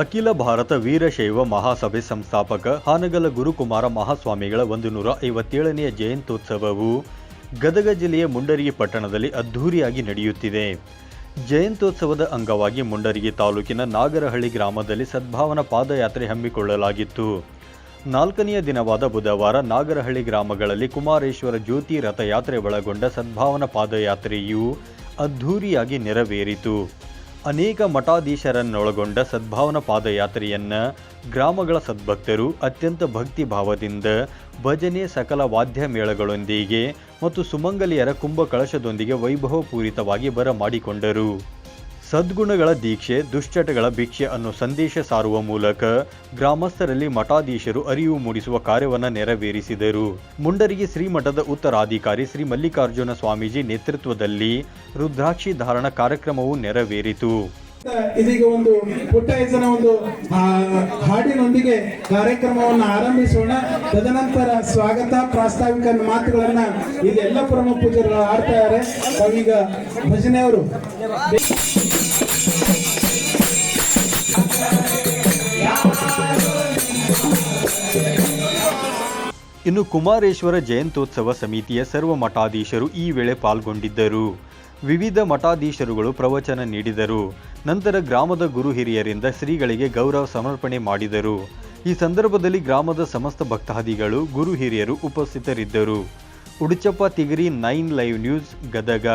ಅಖಿಲ ಭಾರತ ವೀರಶೈವ ಮಹಾಸಭೆ ಸಂಸ್ಥಾಪಕ ಹಾನಗಲ ಗುರುಕುಮಾರ ಮಹಾಸ್ವಾಮಿಗಳ ಒಂದು ನೂರ ಐವತ್ತೇಳನೆಯ ಜಯಂತ್ಯೋತ್ಸವವು ಗದಗ ಜಿಲ್ಲೆಯ ಮುಂಡರಗಿ ಪಟ್ಟಣದಲ್ಲಿ ಅದ್ಧೂರಿಯಾಗಿ ನಡೆಯುತ್ತಿದೆ. ಜಯಂತ್ಯೋತ್ಸವದ ಅಂಗವಾಗಿ ಮುಂಡರಗಿ ತಾಲೂಕಿನ ನಾಗರಹಳ್ಳಿ ಗ್ರಾಮದಲ್ಲಿ ಸದ್ಭಾವನಾ ಪಾದಯಾತ್ರೆ ಹಮ್ಮಿಕೊಳ್ಳಲಾಗಿತ್ತು. ನಾಲ್ಕನೆಯ ದಿನವಾದ ಬುಧವಾರ ನಾಗರಹಳ್ಳಿ ಗ್ರಾಮಗಳಲ್ಲಿ ಕುಮಾರೇಶ್ವರ ಜ್ಯೋತಿ ರಥಯಾತ್ರೆ ಒಳಗೊಂಡ ಸದ್ಭಾವನಾ ಪಾದಯಾತ್ರೆಯು ಅದ್ಧೂರಿಯಾಗಿ ನೆರವೇರಿತು. ಅನೇಕ ಮಠಾಧೀಶರನ್ನೊಳಗೊಂಡ ಸದ್ಭಾವನಾ ಪಾದಯಾತ್ರೆಯನ್ನು ಗ್ರಾಮಗಳ ಸದ್ಭಕ್ತರು ಅತ್ಯಂತ ಭಕ್ತಿ ಭಾವದಿಂದ ಭಜನೆ ಸಕಲ ವಾದ್ಯ ಮೇಳಗಳೊಂದಿಗೆ ಮತ್ತು ಸುಮಂಗಲಿಯರ ಕುಂಭ ಕಳಶದೊಂದಿಗೆ ವೈಭವಪೂರಿತವಾಗಿ ಬರಮಾಡಿಕೊಂಡರು. ಸದ್ಗುಣಗಳ ದೀಕ್ಷೆ, ದುಶ್ಚಟಗಳ ಭಿಕ್ಷೆ ಅನ್ನೋ ಸಂದೇಶ ಸಾರುವ ಮೂಲಕ ಗ್ರಾಮಸ್ಥರಲ್ಲಿ ಮಠಾಧೀಶರು ಅರಿವು ಮೂಡಿಸುವ ಕಾರ್ಯವನ್ನು ನೆರವೇರಿಸಿದರು. ಮುಂಡರಿಗೆ ಶ್ರೀಮಠದ ಉತ್ತರಾಧಿಕಾರಿ ಶ್ರೀ ಮಲ್ಲಿಕಾರ್ಜುನ ಸ್ವಾಮೀಜಿ ನೇತೃತ್ವದಲ್ಲಿ ರುದ್ರಾಕ್ಷಿ ಧಾರಣ ಕಾರ್ಯಕ್ರಮವು ನೆರವೇರಿತು. ಇದೀಗ ಒಂದು ಪುಟ್ಟ ಒಂದು ಹಾಡಿನೊಂದಿಗೆ ಕಾರ್ಯಕ್ರಮವನ್ನು ಆರಂಭಿಸೋಣ. ತದನಂತರ ಸ್ವಾಗತ, ಪ್ರಾಸ್ತಾವಿಕ ಮಾತುಗಳನ್ನ ಇಲ್ಲಿ ಎಲ್ಲ ಪ್ರಮುಖ ಪೂಜರು ಆಡ್ತಾ ಇದ್ದಾರೆ. ಭಜನೆ ಭಜನೆಯವರು ಇನ್ನು ಕುಮಾರೇಶ್ವರ ಜಯಂತ್ಯೋತ್ಸವ ಸಮಿತಿಯ ಸರ್ವ ಮಠಾಧೀಶರು ಈ ವೇಳೆ ಪಾಲ್ಗೊಂಡಿದ್ದರು. ವಿವಿಧ ಮಠಾಧೀಶರುಗಳು ಪ್ರವಚನ ನೀಡಿದರು. ನಂತರ ಗ್ರಾಮದ ಗುರು ಹಿರಿಯರಿಂದ ಶ್ರೀಗಳಿಗೆ ಗೌರವ ಸಮರ್ಪಣೆ ಮಾಡಿದರು. ಈ ಸಂದರ್ಭದಲ್ಲಿ ಗ್ರಾಮದ ಸಮಸ್ತ ಭಕ್ತಾದಿಗಳು, ಗುರು ಹಿರಿಯರು ಉಪಸ್ಥಿತರಿದ್ದರು. Uduchappa Tigari Nine Live News, Gadag.